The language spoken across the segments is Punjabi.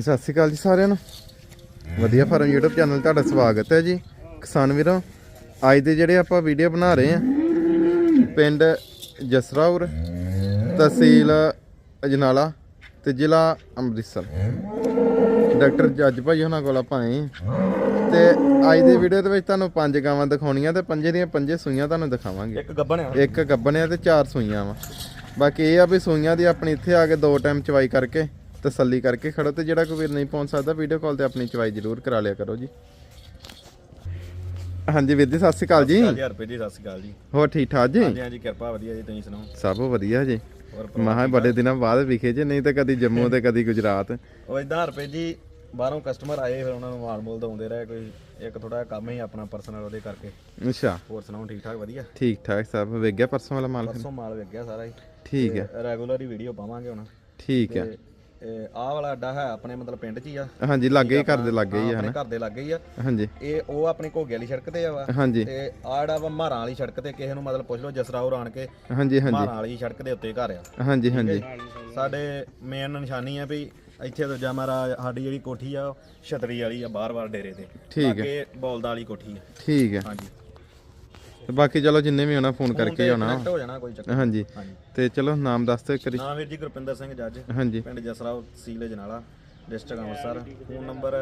ਸਤਿ ਸ਼੍ਰੀ ਅਕਾਲ ਜੀ ਸਾਰਿਆਂ ਨੂੰ। ਵਧੀਆ ਫਾਰਮ YouTube ਚੈਨਲ ਤੁਹਾਡਾ ਸਵਾਗਤ ਹੈ ਜੀ। ਕਿਸਾਨ ਵੀਰੋ ਅੱਜ ਦੇ ਜਿਹੜੇ ਆਪਾਂ ਵੀਡੀਓ ਬਣਾ ਰਹੇ ਆ ਪਿੰਡ ਜਸਰਾਉਰ ਤਹਿਸੀਲ ਅਜਨਾਲਾ ਤੇ ਜ਼ਿਲ੍ਹਾ ਅੰਮ੍ਰਿਤਸਰ। ਡਾਕਟਰ ਜੱਜ ਭਾਈ ਉਹਨਾਂ ਕੋਲ ਆਪਾਂ ਆਏ। ਤੇ ਅੱਜ ਦੀ ਵੀਡੀਓ ਦੇ ਵਿੱਚ ਤੁਹਾਨੂੰ ਪੰਜ ਗਾਵਾਂ ਦਿਖਾਉਣੀਆਂ ਤੇ ਪੰਜੇ ਦੀਆਂ ਪੰਜੇ ਸੂਈਆਂ ਤੁਹਾਨੂੰ ਦਿਖਾਵਾਂਗੇ। ਇੱਕ ਗੱਬਣ ਆ। ਇੱਕ ਗੱਬਣਿਆ ਤੇ ਚਾਰ ਸੂਈਆਂ ਵਾ। ਬਾਕੀ ਇਹ ਆ ਵੀ ਸੂਈਆਂ ਦੀ ਆਪਣੀ ਇੱਥੇ ਆ ਕੇ ਦੋ ਟਾਈਮ ਚਵਾਈ ਕਰਕੇ ਤਸੱਲੀ ਕਰਕੇ ਖੜੋ ਤੇ ਜਿਹੜਾ ਕੋਈ ਵੀਰ ਨਹੀਂ ਪਹੁੰਚ ਸਕਦਾ ਵੀਡੀਓ ਕਾਲ ਤੇ ਆਪਣੀ ਚਵਾਈ ਜ਼ਰੂਰ ਕਰਾ ਲਿਆ ਕਰੋ ਜੀ। ਹਾਂਜੀ ਵੀਰ ਜੀ ਸਤਿ ਸ਼੍ਰੀ ਅਕਾਲ ਜੀ। 1000 ਰੁਪਏ ਜੀ ਸਤਿ ਸ਼੍ਰੀ ਅਕਾਲ ਜੀ। ਹੋਰ ਠੀਕ ਠਾਕ ਜੀ? ਹਾਂਜੀ ਹਾਂਜੀ ਕਿਰਪਾ ਵਧੀਆ ਜੀ ਤੁਸੀਂ ਸੁਣਾਓ? ਸਭ ਵਧੀਆ ਜੀ। ਮਹਾ ਬੜੇ ਦਿਨਾਂ ਬਾਅਦ ਵਿਖੇ ਜੇ ਨਹੀਂ ਤਾਂ ਕਦੀ ਜੰਮੂ ਤੇ ਕਦੀ ਗੁਜਰਾਤ। ਉਹ ਇਦਾਂ ਰੁਪਏ ਜੀ ਬਾਹਰੋਂ ਕਸਟਮਰ ਆਏ ਫਿਰ ਉਹਨਾਂ ਨੂੰ ਮਾਲ ਮੋਲ ਦਉਂਦੇ ਰਹੇ ਕੋਈ ਇੱਕ ਥੋੜਾ ਕੰਮ ਹੀ ਆਪਣਾ ਪਰਸਨਲ ਉਹਦੇ ਕਰਕੇ। ਅੱਛਾ। ਹੋਰ ਸੁਣਾਓ ਠੀਕ ਠਾਕ ਵਧੀਆ? ਠੀਕ ਠਾਕ ਸਭ ਵੇਖ ਗਿਆ ਪਰਸੋਂ ਵਾਲਾ ਮਾਲ? ਪਰਸੋਂ ਮਾਲ ਗਿਆ ਸਾਰਾ ਹੀ। ਠੀਕ ਹੈ। ਰੈਗੂਲਰ ਹੀ ਵੀਡੀਓ ਪਾਵਾਂਗੇ ਹੁਣ। ਠੀਕ ਹੈ। ਆਹ ਵਾਲਾ ਅੱਡਾ ਹੈ ਆਪਣੇ ਮਤਲਬ ਪਿੰਡ 'ਚ ਹੀ ਆ। ਹਾਂਜੀ ਲੱਗੇ ਹੀ ਘਰ ਦੇ ਲੱਗੇ ਹੀ ਆ ਆਪਣੇ ਹਨਾ? ਘਰ ਦੇ ਲਾਗੇ ਹੀ ਆ। ਹਾਂਜੀ। ਇਹ ਉਹ ਆਪਣੀ ਘੋਗੇ ਵਾਲੀ ਸੜਕ ਤੇ ਆ ਵਾ। ਹਾਂਜੀ। ਤੇ ਆਹ ਜਿਹੜਾ ਵਾ ਮਾਰਾਂ ਵਾਲੀ ਸੜਕ ਤੇ ਕਿਸੇ ਨੂੰ ਮਤਲਬ ਪੁੱਛ ਲਓ ਜਸਰਾਉਰ ਆਣ ਕੇ ਹਾਂਜੀ ਹਾਂਜੀ। ਮਾਰਾਂ ਵਾਲੀ ਸੜਕ ਦੇ ਉੱਤੇ ਘਰ ਆ। ਹਾਂਜੀ ਹਾਂਜੀ। ਸਾਡੇ ਮੇਨ ਨਿਸ਼ਾਨੀ ਆ ਵੀ ਇੱਥੇ ਦੂਜਾ ਮਾਰਾ ਸਾਡੀ ਜਿਹੜੀ ਕੋਠੀ ਆ ਉਹ ਛਤਰੀ ਵਾਲੀ ਆ ਬਾਰ-ਬਾਰ ਡੇਰੇ ਤੇ। ਠੀਕ ਹੈ। ਬੌਲਦਾ ਵਾਲੀ ਕੋਠੀ ਆ। ਠੀਕ ਹੈ। ਹਾਂਜੀ। ਤੇ ਬਾਕੀ ਚਲੋ ਜਿੰਨੇ ਵੀ ਹੋਣਾ ਫੋਨ ਕਰਕੇ ਹੀ ਹੋ ਜਾਣਾ ਕੋਈ ਚੱਕਰ ਹਾਂਜੀ। ਹਾਂਜੀ। ਤੇ ਚਲੋ ਨਾਮ ਦੱਸ ਦਿਓ ਇੱਕ ਵਾਰੀ। ਨਾਮ ਵੀਰ ਜੀ ਗੁਰਪਿੰਦਰ ਸਿੰਘ ਜੱਜ ਹਾਂਜੀ। ਪਿੰਡ ਜਸਰਾਓ ਤਹਿਸੀਲ Janala district Amritsar. Phone number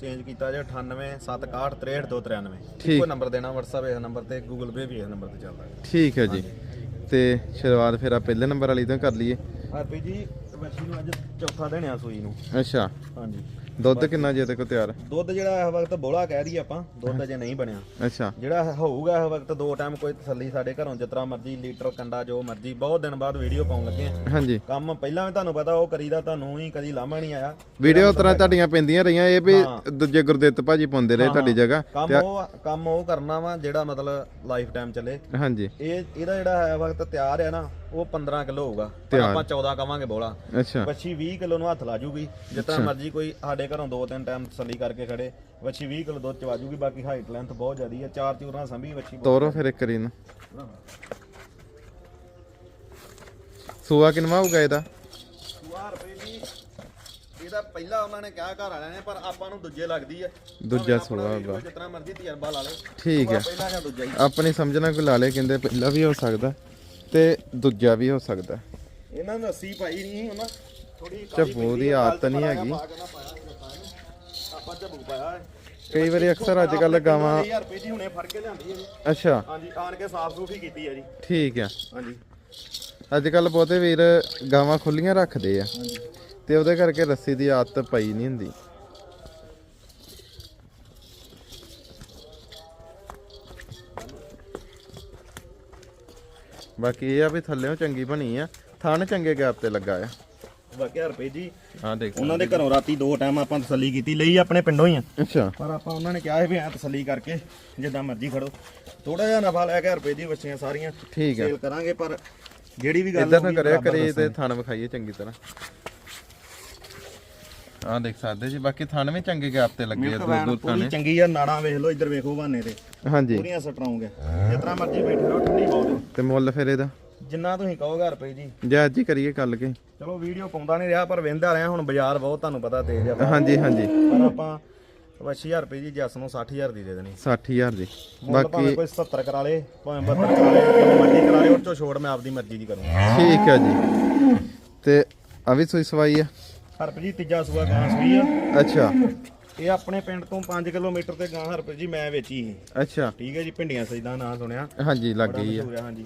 change ਕੀਤਾ ਜੇ 9876633293 ਠੀਕ। ਇੱਕੋ ਨੰਬਰ ਦੇਣਾ WhatsApp ਇਸ ਨੰਬਰ ਤੇ Google Pay ਵੀ ਇਸ ਨੰਬਰ ਤੇ ਚੱਲਦਾ। ਹੈ ਠੀਕ ਹੈ ਜੀ। ਤੇ ਸ਼ੁਰੂਆਤ ਫਿਰ ਆ ਪਹਿਲੇ ਨੰਬਰ ਵਾਲੀ ਤੋਂ ਕਰ ਲਈਏ। ਹਰਪੀ ਜੀ ਬੱਚੀ ਨੂੰ ਅੱਜ ਚੌਥਾ ਦਿਨ ਆ ਸੂਈ ਨੂੰ। ਅੱਛਾ। ਹਾਂਜੀ। ਦੁੱਧ ਕਿੰਨਾ ਜੇ ਤੇ ਕੋ ਤਿਆਰ? ਦੁੱਧ ਜਿਹੜਾ ਇਸ ਵਕਤ ਬੋਲਾ ਕਹਿ ਦਈਏ ਆਪਾਂ ਦੁੱਧ ਅਜੇ ਨਹੀਂ ਬਣਿਆ। ਅੱਛਾ। ਜਿਹੜਾ ਹੋਊਗਾ ਇਸ ਵਕਤ ਦੋ ਟਾਈਮ ਕੋਈ ਤਸੱਲੀ ਸਾਡੇ ਘਰੋਂ ਜਿਤਨਾ ਮਰਜ਼ੀ ਲੀਟਰ ਕੰਡਾ ਜੋ ਮਰਜ਼ੀ ਬਹੁਤ ਦਿਨ ਬਾਅਦ ਵੀਡੀਓ ਪਾਉਣ ਲੱਗੇ ਆ। ਹਾਂਜੀ। ਕੰਮ ਪਹਿਲਾਂ ਵੀ ਤੁਹਾਨੂੰ ਪਤਾ ਉਹ ਕਰੀਦਾ ਤੁਹਾਨੂੰ ਹੀ ਕਦੀ ਲਾਮਾ ਨਹੀਂ ਆਇਆ। ਵੀਡੀਓ ਤਰ੍ਹਾਂ ਤੁਹਾਡੀਆਂ ਪੈਂਦੀਆਂ ਰਹੀਆਂ ਇਹ ਵੀ ਦੂਜੇ ਗੁਰਦਿੱਤ ਭਾਜੀ ਪਾਉਂਦੇ ਰਹੇ ਤੁਹਾਡੀ ਜਗ੍ਹਾ ਕੰਮ ਉਹ ਕੰਮ ਉਹ ਕਰਨਾ ਵਾ ਜਿਹੜਾ ਮਤਲਬ ਲਾਈਫ ਟਾਈਮ ਚੱਲੇ। ਹਾਂਜੀ। ਇਹ ਇਹਦਾ ਜਿਹੜਾ ਹੈ ਵਕਤ ਤਿਆਰ ਹੈ ਨਾ ਉਹ 15 ਕਿਲੋ ਹੋਊਗਾ। ਪਰ ਆਪਾਂ 14 ਕਵਾਂਗੇ ਬੋਲਾ। ਅੱਛਾ। ਵੱਛੀ 20 ਕਿਲੋ ਨੂੰ ਹੱਥ ਲਾ ਜੂਗੀ ਜਿਤਨਾ ਮਰਜ਼ੀ ਕੋਈ ਸਾਡੇ ਘਰੋਂ ਦੋ ਤਿੰਨ ਟਾਈਮ ਤਸੱਲੀ ਕਰਕੇ ਖੜੇ ਵੱਛੀ 20 ਕਿਲੋ ਦੁੱਧ ਚਵਾ ਜੂਗੀ ਬਾਕੀ ਹਾਈਟ ਲੈਂਥ ਬਹੁਤ ਜ਼ਿਆਦੀ ਹੈ ਚਾਰ ਚੂਰਾਂ ਸੰਭੀ ਵੱਛੀ ਤੋਰੋ ਫਿਰ ਇੱਕ ਵਾਰੀ ਨੂੰ ਸੂਆ ਕਿੰਨਵਾ ਹੋਊਗਾ ਇਹਦਾ? ਸੁਆਰ ਰੁਪਏ ਜੀ ਇਹਦਾ ਪਹਿਲਾ ਉਹਨਾਂ ਨੇ ਕਿਹਾ ਘਰ ਵਾਲਿਆਂ ਨੇ ਪਰ ਆਪਾਂ ਨੂੰ ਦੂਜੇ ਲੱਗਦੀ ਹੈ ਦੂਜਾ ਸੂਆ ਹੋਊਗਾ ਜਿਤਨਾ ਮਰਜ਼ੀ ਤਜਰਬਾ ਲਾ ਲਓ। ਠੀਕ ਹੈ। ਪਹਿਲਾ ਜਾਂ ਦੂਜਾ ਹੀ। ਆਪਣੀ ਸਮਝਣਾ ਕੋਈ ਲਾ ਲੇ ਕਹਿੰਦੇ ਪਹਿਲਾ ਵੀ ਹੋ ਸਕਦਾ। ਤੇ ਦੂਜਾ ਵੀ ਹੋ ਸਕਦਾ। ਇਹਨਾਂ ਨੂੰ ਅੱਸੀ ਪਾਈ ਨਹੀਂ ਉਹਨਾਂ ਥੋੜੀ ਝੱਬੂ ਦੀ ਆਦਤ ਨਹੀਂ ਹੈਗੀ। ਆਪਾਂ ਝੱਬੂ ਪਾਇਆ ਹੈ। ਕਈ ਵਾਰੀ ਅਕਸਰ ਅੱਜ ਕੱਲ ਗਾਵਾਂ 1000 ਰੁਪਏ ਜੀ ਹੁਣੇ ਫੜ ਕੇ ਲਿਆਂਦੀ ਹੈ ਜੀ। ਅੱਛਾ। ਹਾਂਜੀ ਆਣ ਕੇ ਸਾਫ਼ ਸੂਫੀ ਕੀਤੀ ਹੈ ਜੀ। ਠੀਕ ਆ ਹਾਂਜੀ। ਅੱਜ ਕੱਲ ਬਹੁਤੇ ਵੀਰ ਗਾਵਾਂ ਖੁੱਲੀਆਂ ਰੱਖਦੇ ਆ। ਤੇ ਉਹਦੇ ਕਰਕੇ ਰੱਸੀ ਦੀ ਆਦਤ ਪਈ ਨਹੀਂ ਹੁੰਦੀ। ਬਾਕੀ ਇਹ ਆ ਵੀ ਥੱਲੇੋਂ ਚੰਗੀ ਬਣੀ ਆ। ਥਣ ਚੰਗੇ ਗੈਪ ਤੇ ਲੱਗਾ ਆ। ਬਾਕੀ ਰੁਪਏ ਜੀ ਹਾਂ ਦੇਖ ਉਹਨਾਂ ਦੇ ਘਰੋਂ ਰਾਤੀ ਦੋ ਟਾਈਮ ਆਪਾਂ ਤਸੱਲੀ ਕੀਤੀ ਲਈ ਆਪਣੇ ਪਿੰਡੋਂ ਹੀ ਆ। ਅੱਛਾ। ਪਰ ਆਪਾਂ ਉਹਨਾਂ ਨੇ ਕਿਹਾ ਸੀ ਵੀ ਐ ਤਸੱਲੀ ਕਰਕੇ ਜਿੱਦਾਂ ਮਰਜ਼ੀ ਖੜੋ। ਥੋੜਾ ਜਿਹਾ ਨਫਾ ਲੈ ਕੇ ਰੁਪਏ ਦੀ ਬੱਚੀਆਂ ਸਾਰੀਆਂ ਠੀਕ ਆ। ਸੇਲ ਕਰਾਂਗੇ ਪਰ ਜਿਹੜੀ ਵੀ ਗੱਲ ਇਦਾਂ ਨਾ ਕਰਿਆ ਕਰੀ ਤੇ ਥਣ ਵਿਖਾਈਏ ਚੰਗੀ ਤਰ੍ਹਾਂ। ਆਹ ਦੇਖ ਸਕਦੇ ਜੀ ਬਾਕੀ ਥਣ ਵੀ ਚੰਗੇ ਗੈਪ ਤੇ ਲੱਗੇ ਆ ਦੂਰ ਪੂਰੀ ਥਾਣੇ। ਚੰਗੀ ਆ ਨਾੜਾਂ ਵੇਖ ਲਓ ਇੱਧਰ ਵੇਖੋ ਬਹਾਨੇ ਤੇ। ਹਾਂਜੀ। ਪੂਰੀਆਂ ਸਟਰੋਂਗ ਹੈ ਜਿਤਨਾ ਮਰਜ਼ੀ ਬੈਠੇ ਰਹੋ ਠੰਡੀ ਬਹੁਤ ਹੈ। ਤੇ ਮੁੱਲ ਫਿਰ ਇਹਦਾ? ਜਿੰਨਾ ਤੁਸੀਂ ਕਹੋਗੇ ਰੁਪਏ ਜੀ। ਜਾਇਜ਼ ਜੀ ਕਰੀਏ ਕੱਲ ਕੇ। ਚਲੋ ਵੀਡੀਓ ਪਾਉਂਦਾ ਨਹੀਂ ਰਿਹਾ ਪਰ ਵੇਂਦਾ ਰਿਹਾ ਹੁਣ ਬਾਜ਼ਾਰ ਬਹੁਤ ਤੁਹਾਨੂੰ ਪਤਾ ਤੇਜ਼ ਆ। ਹਾਂਜੀ ਹਾਂਜੀ। ਪਰ ਆਪਾਂ 25000 ਰੁਪਏ ਜੀ ਜੱਸ ਨੂੰ 60000 ਦੀ ਦੇ ਦੇਣੀ। 60000 ਦੀ। ਭਾਵੇਂ ਕੋਈ 77 ਕਰਾ ਲੇ ਭਾਵੇਂ 72 ਕਰਾ ਲੇ ਜੋ ਮਰਜ਼ੀ ਕਰਾ ਲੇ ਉਹ ਚੋਂ ਛੋੜ ਮੈਂ ਆਪਦੀ ਮਰਜ਼ੀ ਦੀ ਕਰੂੰਗਾ। ਠੀਕ ਹੈ ਜੀ। ਤੇ ਆ ਵੀ ਸੂਈ ਸਵਾਈ ਆ। ਹਰਪ ਜੀ ਤੀਜਾ ਸੂਆ ਗਾਂ ਸੂਈ ਆ। ਅੱਛਾ। ਇਹ ਆਪਣੇ ਪਿੰਡ ਤੋਂ 5 ਕਿਲੋਮੀਟਰ ਤੇ ਗਾਂ ਹਰਪ ਜੀ ਮੈਂ ਵੇਚੀ ਸੀ। ਅੱਛਾ। ਠੀਕ ਹੈ ਜੀ ਭਿੰਡੀਆਂ ਸਜਦਾ ਨਾਂ ਸੁਣਿਆ। ਹਾਂਜੀ ਲੱਗ ਬੜਾ ਗਈ ਆ। ਮਸ਼ਹੂਰ ਆ ਹਾਂਜੀ।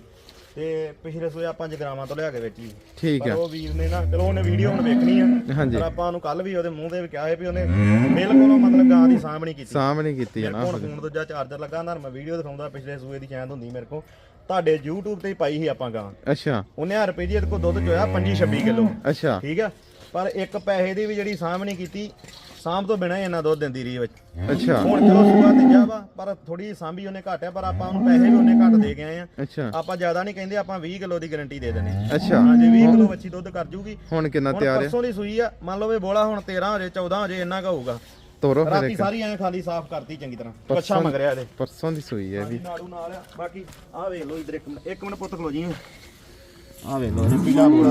ਤੇ ਪਿਛਲੇ ਸੂਆ 5 ਗ੍ਰਾਮਾਂ ਤੋਂ ਲਿਆ ਕੇ ਵੇਚੀ ਸੀ। ਠੀਕ ਪਰ ਆ ਉਹ ਵੀਰ ਨੇ ਨਾ ਚਲੋ ਉਹਨੇ ਵੀਡੀਓ ਹੁਣ ਵੇਖਣੀ ਆ ਹਾਂਜੀ। ਪਰ ਆਪਾਂ ਉਹਨੂੰ ਕੱਲ ਵੀ ਉਹਦੇ ਮੂੰਹ ਤੇ ਵੀ ਕਿਹਾ ਸੀ ਵੀ ਉਹਨੇ ਬਿਲਕੁਲ ਮਤਲਬ ਗਾਂ ਦੀ ਸਾਂਭ ਨਹੀਂ ਕੀਤੀ। ਨਹੀਂ ਕੀਤੀ ਮੇਰੇ ਨਾ ਕੋਲ ਫੋਨ ਦੂਜਾ ਚਾਰਜਰ ਲੱਗਾ ਨਾ ਮੈਂ ਵੀਡੀਓ ਦਿਖਾਉਂਦਾ ਪਿਛਲੇ ਸੂਏ ਦੀ ਚੈਨ ਹੁੰਦੀ ਮੇਰੇ ਕੋਲ। ਤੁਹਾਡੇ YouTube ਤੇ ਹੀ ਪਾਈ ਸੀ ਆਪਾਂ ਗਾਂ। ਅੱਛਾ। ਉਹਨੇ ਹਰ ਰੁਪਏ ਦੀ ਇਹਦੇ ਕੋਲ ਦੁੱਧ ਚੋਇਆ 25 26 ਕਿਲੋ। ਅੱਛਾ। ਠੀਕ ਆ? ਪਰ ਇੱਕ ਪੈਸੇ ਦੀ ਵੀ ਜਿਹੜੀ ਸਾਂਭ ਨਹੀਂ ਕੀਤੀ ਸਾਂਭ ਤੋਂ ਬਿਨਾਂ ਹੀ ਇੰਨਾ ਦੁੱਧ ਦਿੰਦੀ ਰਹੀ ਵਿੱਚ। ਅੱਛਾ। ਹੁਣ ਚਲੋ ਸੂਆ ਤੀਜਾ ਵਾ ਪਰ ਥੋੜੀ ਸਾਂਭੀ ਉਹਨੇ ਘਟਿਆ ਪਰ ਆਪਾਂ ਉਹਨੂੰ ਪੈਸੇ ਵੀ ਉਹਨੇ ਘੱਟ ਦੇ ਕੇ ਆਏ ਆ। ਅੱਛਾ। ਆਪਾਂ ਜ਼ਿਆਦਾ ਨਹੀਂ ਕਹਿੰਦੇ ਆਪਾਂ 20 ਕਿਲੋ ਦੀ ਗਾਰੰਟੀ ਦੇ ਦੇਣੀ ਅੱਛਾ। ਹਾਂਜੀ 20 ਕਿਲੋ ਬੱਚੀ ਦੁੱਧ ਕਰ ਜੂਗੀ ਹੁਣ ਕਿੰਨਾ ਤਿਆਰ ਹੈ ਪਰਸੋਂ ਦੀ ਸੂਈ ਆ ਮੰਨ ਲਓ ਵੀ ਬੋਲਾ ਹੁਣ 13 ਹੋ ਜੇ 14 ਹੋ ਜੇ ਇੰਨਾ ਕੁ ਹੋਊਗਾ। ਤੋਰੋ ਫਿਰ ਰਾਤੀ ਸਾਰੀ ਐ ਖਾਲੀ ਸਾਫ਼ ਕਰਤੀ ਚੰਗੀ ਤਰ੍ਹਾਂ ਪੱਛਾ ਮੰਗਰਿਆ ਇਹਦੇ। ਪਰਸੋਂ ਦੀ ਸੂਈ ਹੈ ਵੀ ਨਾੜੂ ਨਾਲ ਆ ਬਾਕੀ ਆਹ ਵੇਖ ਲਓ ਇਧਰ ਇੱਕ ਮਿੰਟ ਇੱਕ ਮਿੰਟ ਪੁੱਤ ਖਲੋ ਜੀ। ਆ ਵੇਖ ਲਓ ਇਹ ਪੀਲਾ ਬੋੜਾ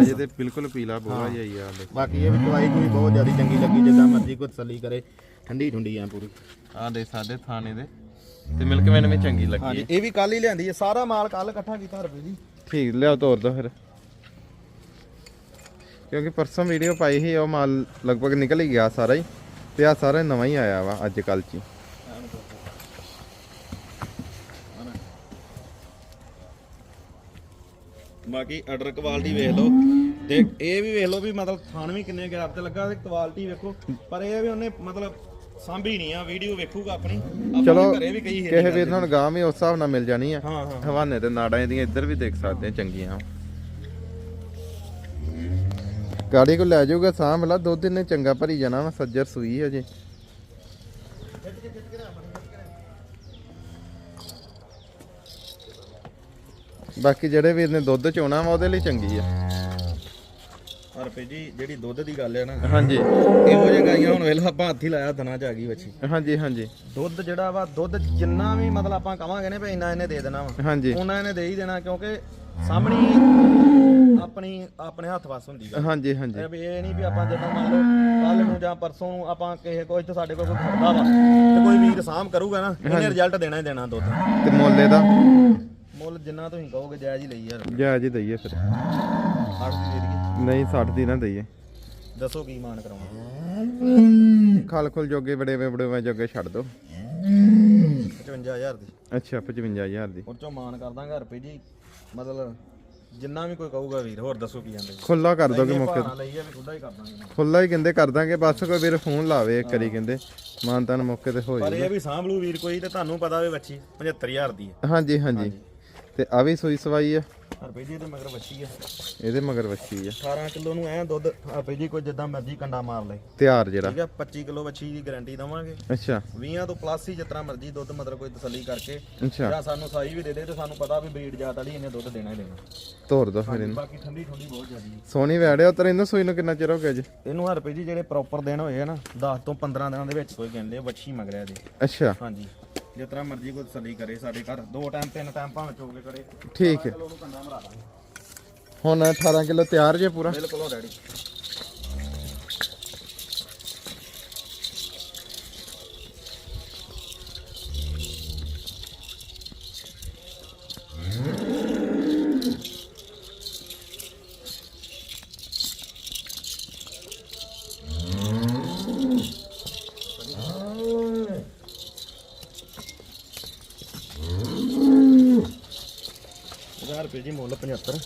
ਅਜੇ ਤੇ ਬਿਲਕੁਲ ਪੀਲਾ ਬੋਲਾ ਹੀ। ਆ ਦੇਖੋ। ਬਾਕੀ ਇਹ ਵੀ ਦਵਾਈ ਕੋਈ ਬਹੁਤ ਜ਼ਿਆਦਾ ਚੰਗੀ ਲੱਗੀ ਜਿੱਦਾਂ ਮਰਜ਼ੀ ਕੋਈ ਤਸੱਲੀ ਕਰੇ ਠੰਡੀ ਠੁੰਡੀ ਆ ਪੂਰੀ। ਆ ਦੇ ਸਾਡੇ ਥਾਣੇ ਦੇ ਤੇ ਮਿਲਕ ਮੈਨ ਵੀ ਚੰਗੀ ਲੱਗੀ ਹਾਂਜੀ ਇਹ ਵੀ ਕੱਲ ਹੀ ਲਿਆਂਦੀ ਹੈ ਸਾਰਾ ਮਾਲ ਕੱਲ ਇਕੱਠਾ ਕੀਤਾ ਰੁਪਏ ਜੀ ਠੀਕ ਲਿਆਓ ਤੋਰ ਦੋ ਫਿਰ। ਕਿਉਂਕਿ ਪਰਸੋਂ ਵੀਡੀਓ ਪਾਈ ਸੀ ਉਹ ਮਾਲ ਲਗਭਗ ਨਿਕਲ ਹੀ ਗਿਆ ਸਾਰਾ ਹੀ ਤੇ ਆ ਸਾਰਾ ਨਵਾਂ ਹੀ ਆਇਆ ਵਾ ਅੱਜ ਕੱਲ ਚ ਹੀ। ਬਾਕੀ ਆਰਡਰ ਕੁਆਲਿਟੀ ਵੇਖ ਲਓ। ਤੇ ਇਹ ਵੀ ਵੇਖ ਲਓ ਵੀ ਮਤਲਬ ਥਾਣ ਵੀ ਕਿੰਨੇ ਗੈਪ ਤੇ ਲੱਗਾ ਤੇ ਕੁਆਲਿਟੀ ਵੇਖੋ। ਪਰ ਇਹ ਵੀ ਉਹਨੇ ਮਤਲਬ ਸਾਂਭੀ ਨਹੀਂ ਆ ਵੀਡੀਓ ਵੇਖੂਗਾ ਆਪਣੀ। ਆਪਾਂ ਚਲੋ ਘਰੇ ਵੀ ਕਈ ਕਿਸੇ ਵੀਰ ਨੂੰ ਗਾਂ ਵੀ ਉਸ ਹਿਸਾਬ ਨਾਲ ਮਿਲ ਜਾਣੀ ਆ। ਹਾਂ ਹਾਂ। ਹਵਾਨੇ ਤੇ ਨਾੜਾਂ ਦੀਆਂ ਇੱਧਰ ਵੀ ਦੇਖ ਸਕਦੇ ਆ ਚੰਗੀਆਂ। ਗਾੜੀ ਕੋ ਲੈ ਜਾਊਗਾ ਸਾਹ ਮਿਲਾ ਦੁੱਧ ਇਹਨੇ ਚੰਗਾ ਭਰੀ ਜਾਣਾ ਵਾ ਸੱਜਰ ਸੂਈ ਹਜੇ। ਬਾਕੀ ਜਿਹੜੇ ਵੀਰ ਨੇ ਦੁੱਧ ਚੋਣਾ ਵਾ ਉਹਦੇ ਲਈ ਚੰਗੀ ਆ। ਰੁਪਏ ਜੀ ਜਿਹੜੀ ਦੁੱਧ ਦੀ ਗੱਲ ਹੈ ਨਾ ਹਾਂਜੀ। ਇਹੋ ਜਿਹੇ ਗਾਈਆਂ ਹੁਣ ਵੇਖ ਲਓ ਆਪਾਂ ਹੱਥ ਹੀ ਲਾਇਆ ਦਨਾ ਚ ਆ ਗਈ ਬੱਚੀ ਹਾਂਜੀ ਹਾਂਜੀ। ਦੁੱਧ ਜਿਹੜਾ ਵਾ ਦੁੱਧ ਜਿੰਨਾ ਵੀ ਮਤਲਬ ਆਪਾਂ ਕਵਾਂਗੇ ਨੇ ਵੀ ਇੰਨਾ ਇਹਨੇ ਦੇ ਦੇਣਾ ਵਾ ਹਾਂਜੀ। ਉਹਨਾਂ ਇਹਨੇ ਦੇ ਹੀ ਦੇਣਾ ਕਿਉਂਕਿ ਸਾਹਮਣੀ ਆਪਣੀ ਆਪਣੇ ਹੱਥ ਵਸ ਹੁੰਦੀ ਆ। ਹਾਂਜੀ ਹਾਂਜੀ। ਇਹ ਵੀ ਇਹ ਨਹੀਂ ਵੀ ਆਪਾਂ ਜਦੋਂ ਮੰਨ ਲਓ ਕੱਲ ਨੂੰ ਜਾਂ ਪਰਸੋਂ ਨੂੰ ਆਪਾਂ ਕਿਸੇ ਕੋਈ ਤੇ ਸਾਡੇ ਕੋਲ ਕੋਈ ਖੜਦਾ ਵਾ ਤੇ ਕੋਈ ਵੀਰ ਸਾਮ ਕਰੂਗਾ ਨਾ ਇਹਨੇ ਰਿਜ਼ਲਟ ਦੇਣਾ ਹੀ ਦੇਣਾ ਦੁੱਧ। ਤੇ ਮੁੱਲ ਦਾ ਮੁੱਲ ਜਿੰਨਾ ਤੁਸੀਂ ਕਹੋਗੇ ਜਾਇਜ਼ ਹੀ ਲਈ ਯਾਰ। ਜਾ ਜੀ ਦਈਏ ਫਿਰ। 60 ਦੀ ਦੇ ਦਈਏ। ਨਹੀਂ 60 ਦੀ ਨਾ ਦਈਏ। ਦੱਸੋ ਕੀ ਮਾਨ ਕਰਾਉਣਾ। ਖਲ ਖੁਲ ਜੋਗੇ ਬੜੇ ਬੜੇ ਵੇ ਜੋਗੇ ਛੱਡ ਦੋ। 55000 ਦੀ। ਅੱਛਾ 55000 ਦੀ। ਉਹ ਚੋਂ ਮਾਨ ਕਰ ਦਾਂਗਾ ਰੁਪਏ ਜੀ ਮਤਲਬ ਜਿੰਨਾ ਵੀ ਕੋਈ ਕਹੂਗਾ ਵੀਰ ਹੋਰ ਦੱਸੋ ਕੀ ਜਾਂਦੇ ਖੁੱਲਾ ਕਰ ਦੋਗੇ ਮੌਕੇ ਵੀ ਖੁੱਲਾ ਹੀ ਕਰ ਦਾਂਗੇ ਖੁੱਲਾ ਹੀ ਕਹਿੰਦੇ ਕਰ ਦਾਂਗੇ ਬਸ ਕੋਈ ਵੀਰ ਫੋਨ ਲਾਵੇ ਇੱਕ ਵਾਰੀ ਕਹਿੰਦੇ। ਮਾਨਤਾਨ ਮੌਕੇ ਤੇ ਹੋ ਪਰ ਜਾਊਗਾ। ਇਹ ਵੀ ਸਾਂਭ ਲੂ ਵੀਰ ਕੋਈ ਤੇ ਤੁਹਾਨੂੰ ਪਤਾ ਵੀ ਬੱਚੀ 75000 ਦੀ ਹੈ। ਹਾਂਜੀ। ਹਾਂਜੀ। ਤੇ ਆ ਵੀ ਸੂਈ ਸਵਾਈ ਆ। ਜੀ ਤੇ ਮਗਰ ਬੱਚੀ ਆ। ਇਹਦੇ ਮਗਰ ਵੱਛੀ ਆ। 18 ਕਿਲੋ ਨੂੰ ਐ ਦੁੱਧ ਰੁਪਏ ਜੀ ਕੋਈ ਜਿੱਦਾਂ ਮਰਜ਼ੀ ਕੰਡਾ ਮਾਰ ਲੈ ਤਿਆਰ ਜਿਹੜਾ। ਠੀਕ ਹੈ 25 ਕਿਲੋ ਬੱਚੀ ਦੀ ਗਾਰੰਟੀ ਦਵਾਂਗੇ। ਅੱਛਾ। 20 ਤੋਂ ਪਲੱਸ ਹੀ ਜਿਤਨਾ ਮਰਜ਼ੀ ਦੁੱਧ ਮਤਲਬ ਕੋਈ ਤਸੱਲੀ ਕਰਕੇ। ਅੱਛਾ। ਜਾਂ ਸਾਨੂੰ ਸਾਈ ਵੀ ਦੇ ਦੇ ਤੇ ਸਾਨੂੰ ਪਤਾ ਵੀ ਬਰੀਡ ਜਾਤ ਵਾਲੀ ਇਹਨੇ ਦੁੱਧ ਦੇਣਾ ਹੀ ਦੇਣਾ। ਤੋਰ ਦੋ ਫਿਰ ਇਹਨੂੰ। ਬਾਕੀ ਠੰਡੀ ਠੰਡੀ ਬਹੁਤ ਜ਼ਿਆਦੀ ਹੈ ਸੋਨੀ ਵੈੜਿਆ ਉਤਰ ਇਹਨੂੰ ਸੂਈ ਨੂੰ ਕਿੰਨਾ ਚਿਰ ਹੋ ਗਿਆ ਜੀ? ਇਹਨੂੰ ਹਰ ਜੀ ਜਿਹੜੇ ਪ੍ਰੋਪਰ ਦਿਨ ਹੋਏ ਆ ਨਾ 10 ਤੋਂ 15 ਦਿਨਾਂ ਦੇ ਵਿੱਚ ਕੋਈ ਕਹਿੰਦੇ ਵੱਛੀ ਮਗਰਿਆ ਦੇ ਅੱਛਾ। ਹਾਂਜੀ। ਜਿਤਨਾ ਮਰਜ਼ੀ ਕੋਈ ਤਸੱਲੀ ਕਰੇ ਸਾਡੇ ਘਰ। ਦੋ ਟਾਈਮ ਤਿੰਨ ਟਾਈਮ ਭਾਵੇਂ ਚੋਗੇ ਕਰੇ। ਠੀਕ ਹੈ। ਚਲੋ ਉਹਨੂੰ ਕੰਡਾ ਮਰਾ ਦਾਂਗੇ ਹੁਣ 18 ਕਿਲੋ ਤਿਆਰ ਜੇ ਪੂਰਾ। ਬਿਲਕੁਲ ਰੈਡੀ 75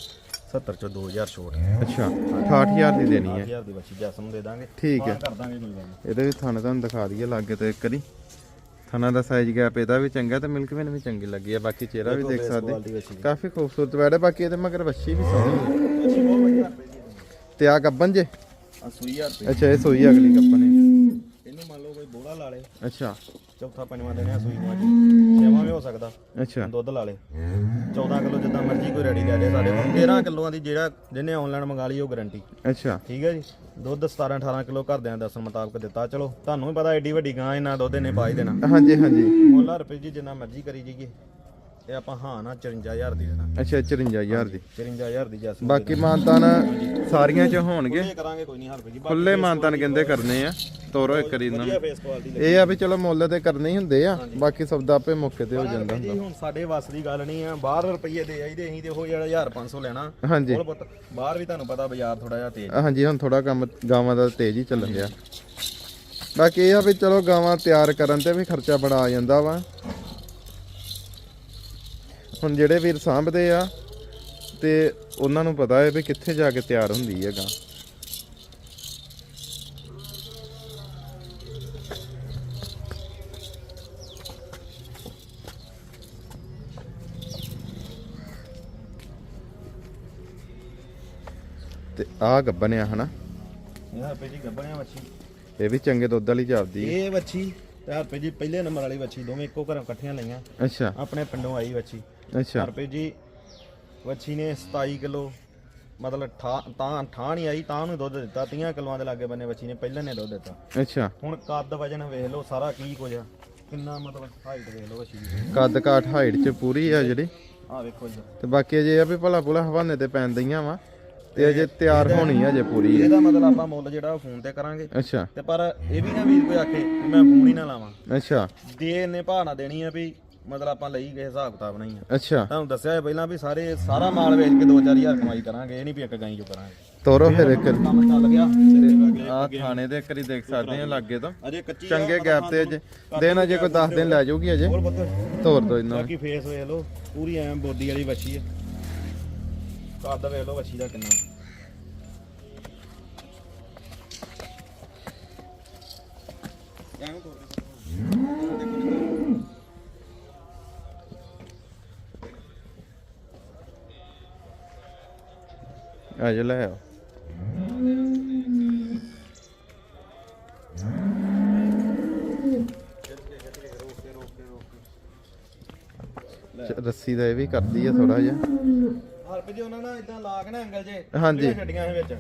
70 ਚੋਂ 2000 ਛੋਟ ਅੱਛਾ 68000 ਦੀ ਦੇਣੀ ਹੈ। 8000 ਦੀ ਬੱਚੀ ਜੈਸਮ ਦੇ ਦਾਂਗੇ। ਠੀਕ ਹੈ। ਮਾਨ ਕਰ ਦਾਂਗੇ ਕੋਈ ਗੱਲ ਇਹਦੇ ਵੀ ਥਣ ਤੁਹਾਨੂੰ ਦਿਖਾ ਦਈਏ ਲਾਗੇ ਤੇ ਇੱਕ ਵਾਰੀ। ਥਣਾ ਦਾ ਸਾਈਜ਼ ਗੈਪ ਇਹਦਾ ਵੀ ਚੰਗਾ ਤੇ ਮਿਲਕ ਵੀ ਵੀ ਚੰਗੀ ਲੱਗੀ ਆ ਬਾਕੀ ਚਿਹਰਾ ਵੀ ਦੇਖ ਸਕਦੇ। ਹੀ ਕਾਫੀ ਖੂਬਸੂਰਤ ਬੈੜ ਹੈ ਬਾਕੀ ਇਹਦੇ ਮਗਰ ਵੱਛੀ ਵੀ ਸੋਹਣੀ ਹੈ। ਬੱਚੀ ਤੇ ਆ ਗੱਬਨ ਜੇ? ਅੱਛਾ ਇਹ ਸੋਈ ਅਗਲੀ ਗੱਬਨ ਹੈ ਇਹਨੂੰ ਮੰਨ ਲਓ ਕੋਈ ਬੋੜਾ ਲਾ ਲੇ। ਅੱਛਾ। ਚੌਥਾ ਪੰਜਵਾਂ ਦਿਨ ਆ ਸੂਈ ਨੂੰ ਅੱਜ। ਛੇਵਾਂ ਵੀ ਹੋ ਸਕਦਾ। ਅੱਛਾ। ਦੁੱਧ ਲਾ ਲੇ। 14 ਕਿਲੋ ਜਿੱਦਾਂ ਮਰਜ਼ੀ ਕੋਈ ਰੈਡੀ ਲੈ ਲੇ ਸਾਡੇ ਕੋਲ। 13 ਕਿਲੋਆਂ ਦੀ ਜਿਹੜਾ ਜਿਹਨੇ ਆਨਲਾਈਨ ਮੰਗਾ ਲਈ ਉਹ ਗਾਰੰਟੀ ਅੱਛਾ। ਠੀਕ ਹੈ ਜੀ? ਦੁੱਧ 17 18 ਕਿਲੋ ਘਰਦਿਆਂ ਦੱਸਣ ਮੁਤਾਬਕ ਦਿੱਤਾ। ਚਲੋ ਤੁਹਾਨੂੰ ਵੀ ਪਤਾ ਐਡੀ ਵੱਡੀ ਗਾਂ ਇਹਨਾਂ ਦੁੱਧ ਇਹਨੇ ਪਾ ਹੀ ਦੇਣਾ। ਹਾਂਜੀ ਹਾਂਜੀ। ਮੁੱਲ ਰੁਪਏ ਜੀ ਜਿੰਨਾ ਮਰਜ਼ੀ ਕਰੀ ਜੀਏ ਇਹ ਆਪਾਂ ਹਾਂ ਨਾ 54000 ਦੀ ਦੇਣਾ ਅੱਛਾ 54000 ਦੀ। 54000 ਦੀ ਜੈਸਮ ਬਾਕੀ ਮਾਨਤਾਨ ਸਾਰੀਆਂ ਚ ਹੋਣਗੇ। ਇਹ ਕਰਾਂਗੇ ਕੋਈ ਨਹੀਂ ਹਰ ਰੁਪਏ ਜੀ। ਖੁੱਲੇ ਮਾਨਤਾਨ ਕਹਿੰਦੇ ਕਰਨੇ ਆ। ਤੋਰੋ ਇੱਕ ਵਾਰੀ ਇਹਨਾਂ ਨੂੰ। ਵਧੀਆ ਫੇਸ ਕੁਆਲਿਟੀ ਇਹ ਆ ਵੀ ਚਲੋ ਮੁੱਲ ਤੇ ਕਰਨੇ ਹੀ ਹੁੰਦੇ ਆ। ਬਾਕੀ ਸੌਦਾ ਆਪੇ ਮੌਕੇ ਤੇ ਹੋ ਜਾਂਦਾ ਜੀ ਹੁਣ ਸਾਡੇ ਵੱਸ ਦੀ ਗੱਲ ਨਹੀਂ ਆ। ਬਾਹਰ ਰੁਪਈਏ ਦੇ ਆਈਦੇ ਅਸੀਂ ਤੇ ਉਹ ਜਿਹੜਾ 1500 ਲੈਣਾ। ਹਾਂਜੀ। ਕੋਲ ਪੁੱਤ ਬਾਹਰ ਵੀ ਤੁਹਾਨੂੰ ਪਤਾ ਬਾਜ਼ਾਰ ਥੋੜਾ ਜਿਹਾ ਤੇਜ਼। ਹਾਂਜੀ ਹੁਣ ਥੋੜਾ ਕੰਮ ਗਾਵਾਂ ਦਾ ਤੇਜ਼ ਹੀ ਚੱਲਣ ਡਿਆ। ਬਾਕੀ ਇਹ ਆ ਵੀ ਚਲੋ ਗਾਵਾਂ ਤਿਆਰ ਕਰਨ ਤੇ ਵੀ ਖਰਚਾ ਬੜਾ ਆ ਜਾਂਦਾ ਵਾ। ਹੁਣ ਜਿਹੜੇ ਵੀਰ ਸਾਂਭਦੇ ਆ ਤੇ ਉਹਨਾਂ ਨੂੰ ਪਤਾ ਹੈ ਵੀ ਕਿੱਥੇ ਜਾ ਕੇ ਤਿਆਰ ਹੁੰਦੀ ਹੈ ਗਾਂ। ਤੇ ਆ ਗੱਬਨਿਆ ਹਨਾ? ਇਹ ਰੁਪਏ ਜੀ ਗੱਬਣਿਆ ਵੱਛੀ। ਇਹ ਵੀ ਚੰਗੇ ਦੁੱਧ ਵਾਲੀ ਜਾਪਦੀ ਹੈ। ਇਹ ਵੱਛੀ ਤੇ ਜੀ ਪਹਿਲੇ ਨੰਬਰ ਵਾਲੀ ਵੱਛੀ ਦੋਵੇਂ ਇੱਕੋ ਘਰੋਂ ਇਕੱਠੀਆਂ ਲਈਆਂ। ਅੱਛਾ। ਆਪਣੇ ਪਿੰਡੋਂ ਆਈ ਵੱਛੀ। ਅੱਛਾ। ਰੁਪਏ ਜੀ ਵੱਛੀ ਨੇ 27 ਕਿਲੋ ਮਤਲਬ ਠਾ- ਤਾਂ ਠਾਹ ਨਹੀਂ ਆਈ ਤਾਂ ਨੂੰ ਦੁੱਧ ਦਿੱਤਾ 30 ਕਿਲੋਆਂ ਦੇ ਲਾਗੇ ਬੰਨੇ ਵੱਛੀ ਨੇ ਪਹਿਲਾਂ ਨੇ ਦੁੱਧ ਦਿੱਤਾ। ਅੱਛਾ। ਹੁਣ ਕੱਦ ਵਜਨ ਵੇਖ ਲਓ ਸਾਰਾ ਕੀ ਕੁਝ ਆ। ਕਿੰਨਾ ਮਤਲਬ ਹਾਈਟ ਵੇਖ ਲਓ ਵੱਛੀ ਦੀ। ਕੱਦ ਕਾਠ ਹਾਈਟ ਚ ਪੂਰੀ ਆ ਜਿਹੜੀ। ਆ ਵੇਖੋ ਜੀ। ਤੇ ਬਾਕੀ ਅਜੇ ਆ ਵੀ ਭਲਾ ਭੁਲਾ ਹਵਾਨੇ ਤੇ ਪੈਂਦੀਆਂ ਵਾ ਤੇ ਅਜੇ ਤਿਆਰ ਹੋਣੀ ਆ ਅਜੇ ਪੂਰੀ। ਇਹਦਾ ਮਤਲਬ ਆਪਾਂ ਮੁੱਲ ਜਿਹੜਾ ਫੋਨ ਤੇ ਕਰਾਂਗੇ। ਅੱਛਾ। ਤੇ ਪਰ ਇਹ ਵੀ ਨਾ ਵੀਰ ਕੋਈ ਆਖੇ ਵੀ ਮੈਂ ਫੋਨ ਹੀ ਨਾ ਲਾਵਾਂ। ਅੱਛਾ। ਦੇ ਇੰਨੇ ਭਾਅ ਨਾ ਦੇਣੀ ਆ ਵੀ ਮਤਲਬ ਆਪਾਂ ਲਈ ਕਿਸੇ ਹਿਸਾਬ ਕਿਤਾਬ ਨਹੀਂ ਆ। ਅੱਛਾ। ਤੁਹਾਨੂੰ ਦੱਸਿਆ ਹੈ ਪਹਿਲਾਂ ਵੀ ਸਾਰੇ ਸਾਰਾ ਮਾਲ ਵੇਚ ਕੇ 2-4000 ਕਮਾਈ ਕਰਾਂਗੇ ਇਹ ਨਹੀਂ ਵੀ ਇੱਕ ਗਾਈ ਚੋਂ ਕਰਾਂਗੇ। ਤੋਰੋ ਫਿਰ ਇੱਕ। ਕੰਮ ਚੱਲ ਗਿਆ ਤੇ ਆ ਥਾਣੇ ਦੇ ਇੱਕ ਵਾਰੀ ਦੇਖ ਸਕਦੇ ਆ ਲਾਗੇ ਤੋਂ। ਅਜੇ ਕੱਚੀ ਚੰਗੇ ਗੈਪ ਤੇ ਅਜੇ। ਦਿਨ ਅਜੇ ਕੋਈ 10 ਦਿਨ ਲੈ ਜਾਊਗੀ ਅਜੇ। ਤੋਰ ਦੋ ਇਹਨਾਂ ਬਾਕੀ ਫੇਸ ਵੇਖ ਲਓ ਪੂਰੀ ਐਂ ਬੋਡੀ ਵਾਲੀ ਵੱਛੀ ਆ। ਕੱਦ ਵੇਖ ਲਓ ਵੱਛੀ ਦਾ ਕਿੰਨਾ। ਐਵੇਂ ਤੋਰ ਦੇ। ਅਜੇ ਲੈ ਆਓ ਚ- ਰੱਸੀ ਦਾ ਇਹ ਵੀ ਕਰਦੀ ਆ ਥੋੜਾ ਜਿਹਾ ਹਰਪ ਜੀ ਉਹਨਾਂ ਨਾਲ ਇਦਾਂ ਲਾ ਕੇ ਨਾ ਐਂਗਲ ਜੇ ਹਾਂਜੀ। ਛੱਡੀਆਂ ਇਹ ਵਿੱਚ।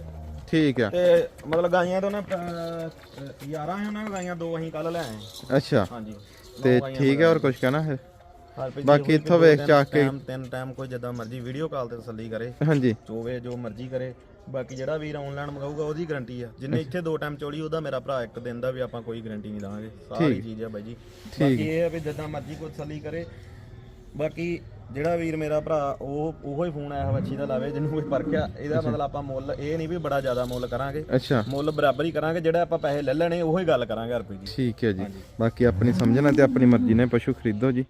ਠੀਕ ਆ। ਤੇ ਮਤਲਬ ਗਾਈਆਂ ਤੋਂ ਨਾ 11 ਹੈ ਉਹਨਾਂ ਗਾਈਆਂ ਦੋ ਅਸੀਂ ਕੱਲ ਲੈ ਆਏ। ਅੱਛਾ। ਹਾਂਜੀ। ਤੇ ਠੀਕ ਹੈ ਹੋਰ ਕੁਝ ਕਹਿਣਾ ਜੀ ਬਾਕੀ ਇੱਥੋਂ ਵੇਖ ਚਾਕ ਕੇ- ਤਿੰਨ ਟਾਈਮ ਕੋਈ ਜਿੱਦਾਂ ਮਰਜ਼ੀ ਵੀਡੀਓ ਕਾਲ ਤੇ ਤਸੱਲੀ ਕਰੇ। ਹਾਂਜੀ। ਚੋਵੇ ਜੋ ਮਰਜ਼ੀ ਕਰੇ। ਬਾਕੀ ਜਿਹੜਾ ਵੀਰ ਆਨਲਾਈਨ ਮੰਗਾਊਗਾ ਉਹਦੀ ਗਾਰੰਟੀ ਆ। ਜਿੰਨੇ ਇੱਥੇ ਦੋ ਟਾਈਮ ਚੋਲੀ ਉਹਦਾ ਮੇਰਾ ਭਰਾ ਇੱਕ ਦਿਨ ਦਾ ਵੀ ਆਪਾਂ ਕੋਈ ਗਾਰੰਟੀ ਨਹੀਂ ਦਾਂਗੇ ਸਾਰੀ ਚੀਜ਼ ਆ ਬਾਈ ਜੀ। ਬਾਕੀ ਇਹ ਆ ਵੀ ਜਿੱਦਾਂ ਮਰਜ਼ੀ ਕੋਈ ਤਸੱਲੀ ਕਰੇ। ਬਾਕੀ ਜਿਹੜਾ ਵੀਰ ਮੇਰਾ ਭਰਾ ਉਹ ਉਹੋ ਹੀ ਫੋਨ ਆਇਆ ਬੱਚੀ ਦਾ ਲਾਵੇ ਜਿਹਨੂੰ ਕੋਈ ਫ਼ਰਕ ਆ। ਇਹਦਾ ਮਤਲਬ ਆਪਾਂ ਮੁੱਲ ਇਹ ਨਹੀਂ ਵੀ ਬੜਾ ਜ਼ਿਆਦਾ ਮੁੱਲ ਕਰਾਂਗੇ। ਅੱਛਾ। ਮੁੱਲ ਬਰਾਬਰ ਹੀ ਕਰਾਂਗੇ ਜਿਹੜਾ ਆਪਾਂ ਪੈਸੇ ਲੈ ਲੈਣੇ ਉਹੀ ਗੱਲ ਕਰਾਂਗੇ ਜੀ। ਠੀਕ ਹੈ ਜੀ। ਬਾਕੀ ਆਪਣੀ ਸਮਝਣਾ ਤੇ ਆਪਣੀ ਮਰਜ਼ੀ ਨਾਲ ਪਸ਼ੂ ਖਰੀਦੋ ਜੀ।